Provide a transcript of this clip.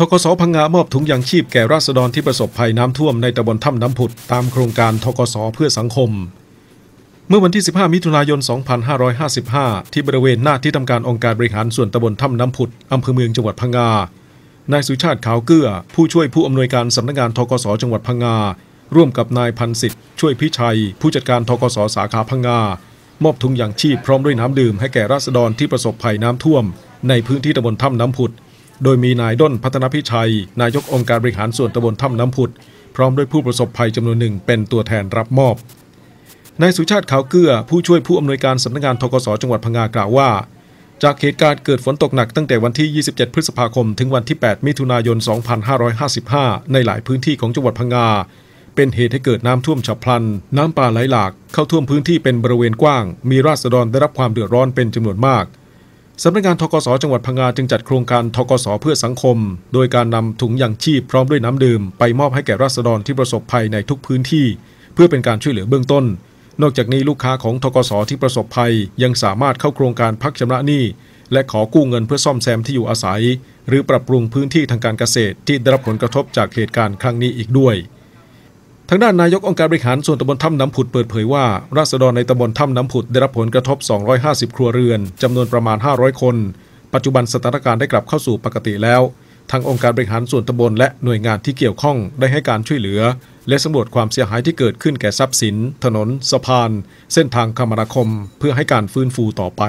ทกสพังงามอบถุงยางชีพแก่ราษฎรที่ประสบภัยน้ำท่วมในตำบลถ้ำน้ำผุดตามโครงการทกสเพื่อสังคม เมื่อวันที่ 15 มิถุนายน 2555 ที่บริเวณหน้าที่ทำการองค์การบริหารส่วนตำบลถ้ำน้ำผุดอำเภอเมืองจังหวัดพังงานายสุชาติขาวเกื้อ ผู้ช่วยผู้อำนวยการสำนักงานทกสจังหวัดพังงา ร่วมกับนายพันสิทธิ์ช่วยพิชัย ผู้จัดการทกสสาขาพังงามอบถุงยางชีพพร้อมด้วยน้ำดื่มให้แก่ราษฎรที่ประสบภัยน้ำท่วม ในพื้นที่ตำบลถ้ำน้ำผุด โดยมีนายด้นพัฒนพิชัย นายกองค์การบริหารส่วนตำบลถ้ำน้ำผุด พร้อมด้วยผู้ประสบภัยจำนวนหนึ่งเป็นตัวแทนรับมอบ นายสุชาติขาวเกื้อ ผู้ช่วยผู้อำนวยการสำนักงานทกสจังหวัดพังงากล่าวว่า จากเหตุการณ์เกิดฝนตกหนักตั้งแต่วันที่ 27 พฤษภาคม ถึงวันที่ 8 มิถุนายน 2555 ในหลายพื้นที่ของจังหวัดพังงาเป็นเหตุให้เกิดน้ำท่วมฉับพลัน น้ำป่าไหลหลาก เข้าท่วมพื้นที่เป็นบริเวณกว้าง มีราษฎรได้รับความเดือดร้อนเป็นจำนวนมาก สำนักงานทกสจังหวัดพังงาจึงจัดโครงการทกสเพื่อสังคม โดยการนำถุงยางชีพพร้อมด้วยน้ำดื่มไปมอบให้แก่ราษฎรที่ประสบภัยในทุกพื้นที่ เพื่อเป็นการช่วยเหลือเบื้องต้น นอกจากนี้ลูกค้าของทกสที่ประสบภัยยังสามารถเข้าโครงการพักชำระหนี้และขอกู้เงินเพื่อซ่อมแซมที่อยู่อาศัย หรือปรับปรุงพื้นที่ทางการเกษตรที่ได้รับผลกระทบจากเหตุการณ์ครั้งนี้อีกด้วย ทางด้านนายกองค์การบริหารส่วนตำบลถ้ำน้ำผุดเปิดเผยว่า ราษฎรในตำบลถ้ำน้ำผุดได้รับผลกระทบ 250 ครัวเรือนจำนวนประมาณ 500 คน ปัจจุบันสถานการณ์ได้กลับเข้าสู่ปกติแล้ว ทางองค์การบริหารส่วนตำบลและหน่วยงานที่เกี่ยวข้องได้ให้การช่วยเหลือ และสำรวจความเสียหายที่เกิดขึ้นแก่ทรัพย์สิน ถนน สะพาน เส้นทางคมนาคม เพื่อให้การฟื้นฟูต่อไป